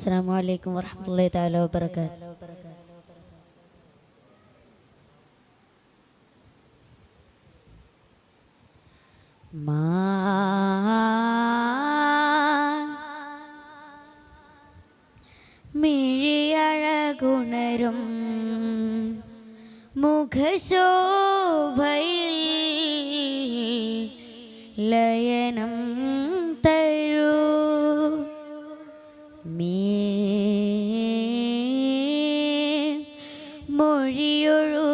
അസ്സാം വലൈക്കും വർഹമുല്ലാ താല വാബർക്കാത്തു മിഴിയഴകുണരും മുഖശോഭയിൽ ലയനം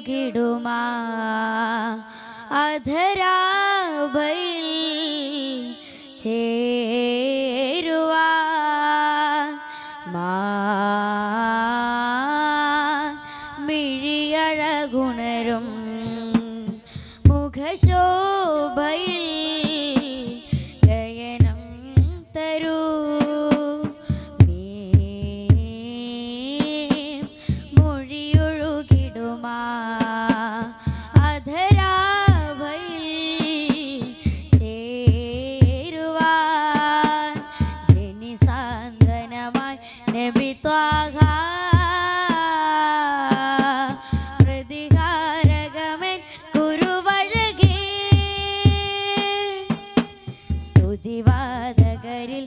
മുകിടുമാ അധരാ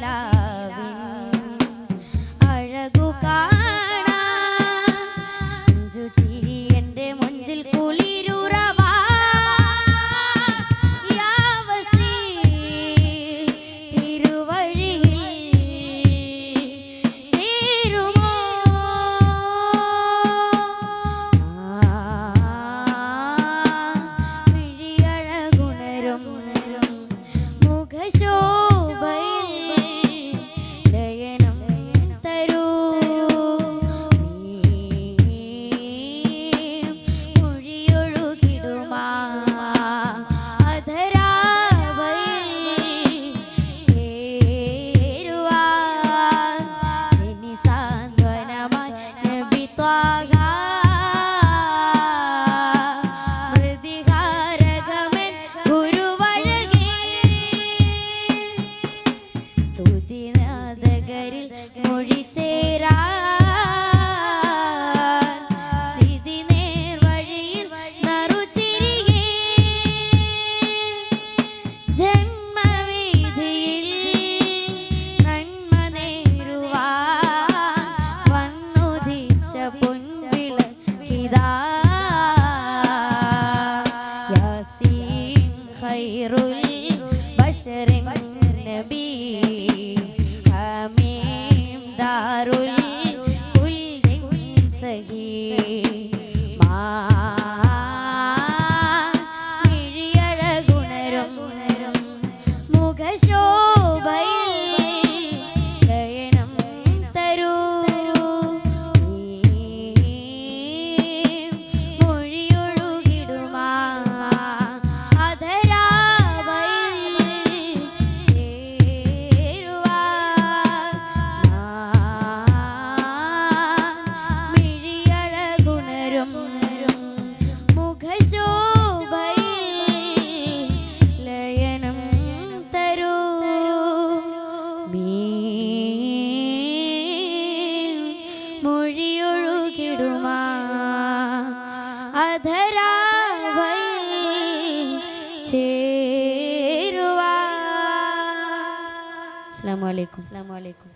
bailar. നബി മൊഴിയൊഴുകിടുമാ അധരാവയിൽ ചേരുവാ. അസ്സലാമു വലൈക്കും അസ്സലാമു അലൈക്കും.